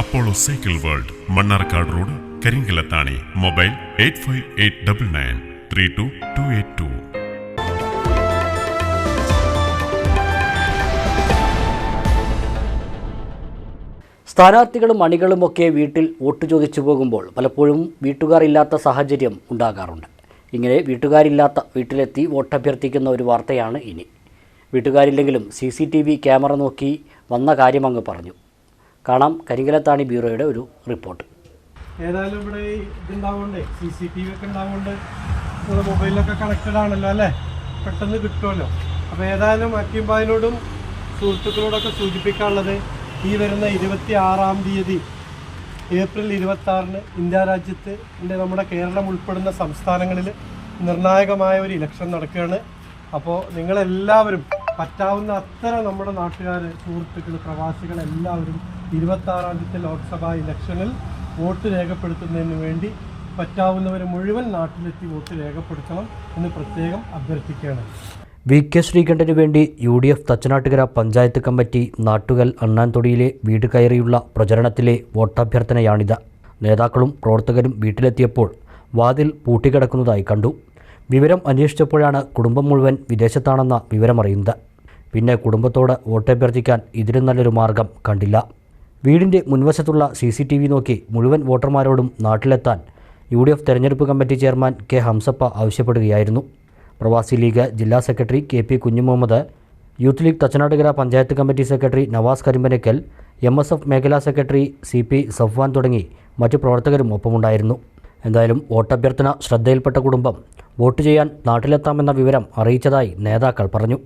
Apollo cycle world Mannarkkad road Karinkallathani mobile eight five eight double nine three two two eight two. സ്ഥാനാർത്ഥികളും അണികളുമൊക്കെ വീട്ടിൽ vote ചോദിച്ചു പോകുമ്പോൾ പലപ്പോഴും വീട്ടുകാർ ഇല്ലാത്ത സാഹചര്യം ഉണ്ടാകാറുണ്ട്. ഇങ്ങനെ വീട്ടുകാരില്ലാത്ത വീട്ടിലെത്തി വോട്ട് അഭ്യർത്ഥിക്കുന്ന ഒരു വാർത്തയാണ് ഇനി. വീട്ടുകാരില്ലെങ്കിലും C C T V camera നോക്കി വന്ന കാര്യമങ്ങ് പറഞ്ഞു. കാണാം കരിങ്കലത്താണി ബ്യൂറോയുടെ ഒരു റിപ്പോർട്ട്. ഏതായാലും ഇവിടെ ഇതുണ്ടാവുകൊണ്ടേ സി സി ടി വി ഒക്കെ ഉണ്ടാവുകൊണ്ട് മൊബൈലിലൊക്കെ കണക്റ്റഡ് ആണല്ലോ അല്ലേ? പെട്ടെന്ന് കിട്ടുമല്ലോ. അപ്പോൾ ഏതായാലും അക്കിംബായിനോടും സുഹൃത്തുക്കളോടൊക്കെ സൂചിപ്പിക്കാനുള്ളത് ഈ വരുന്ന ഇരുപത്തി ആറാം തീയതി ഏപ്രിൽ ഇരുപത്തി ആറിന് ഇന്ത്യ രാജ്യത്ത് നമ്മുടെ കേരളം ഉൾപ്പെടുന്ന സംസ്ഥാനങ്ങളിൽ നിർണായകമായ ഒരു ഇലക്ഷൻ നടക്കുകയാണ്. അപ്പോൾ നിങ്ങളെല്ലാവരും പറ്റാവുന്ന അത്ര നമ്മുടെ നാട്ടുകാർ സുഹൃത്തുക്കൾ പ്രവാസികൾ എല്ലാവരും ഇരുപത്തി ആറാം തീയതി ലോക്സഭാ ഇലക്ഷനിൽ വോട്ട് രേഖപ്പെടുത്തുന്നതിന് വേണ്ടി പറ്റാവുന്നവർ മുഴുവൻ നാട്ടിലെത്തി വോട്ട് രേഖപ്പെടുത്തണം എന്ന് പ്രത്യേകം അഭ്യർത്ഥിക്കുകയാണ്. വി കെ ശ്രീകണ്ഠന് വേണ്ടി U D F Thachanattukara panchayat committee Nattukal അണ്ണാൻതൊടിയിലെ വീട് കയറിയുള്ള പ്രചരണത്തിലെ വോട്ടഭ്യർത്ഥനയാണിത്. നേതാക്കളും പ്രവർത്തകരും വീട്ടിലെത്തിയപ്പോൾ വാതിൽ പൂട്ടിക്കിടക്കുന്നതായി കണ്ടു. വിവരം അന്വേഷിച്ചപ്പോഴാണ് കുടുംബം മുഴുവൻ വിദേശത്താണെന്ന വിവരമറിയുന്നത്. പിന്നെ കുടുംബത്തോട് വോട്ടഭ്യർത്ഥിക്കാൻ ഇതിലും നല്ലൊരു മാർഗം കണ്ടില്ല. വീടിന്റെ മുൻവശത്തുള്ള സി സി ടി വി നോക്കി മുഴുവൻ വോട്ടർമാരോടും നാട്ടിലെത്താൻ യു ഡി എഫ് തെരഞ്ഞെടുപ്പ് കമ്മിറ്റി ചെയർമാൻ കെ ഹംസപ്പ ആവശ്യപ്പെടുകയായിരുന്നു. പ്രവാസി ലീഗ് ജില്ലാ secretary K P Kunjumuhammed youth league Thachanattukara panchayat committee secretary Navas Karimbanakkal M S F മേഖലാ സെക്രട്ടറി സി പി സഫ്വാൻ തുടങ്ങി മറ്റു പ്രവർത്തകരും ഒപ്പമുണ്ടായിരുന്നു. എന്തായാലും വോട്ടഭ്യർത്ഥന ശ്രദ്ധയിൽപ്പെട്ട കുടുംബം വോട്ട് ചെയ്യാൻ നാട്ടിലെത്താമെന്ന വിവരം അറിയിച്ചതായി നേതാക്കൾ പറഞ്ഞു.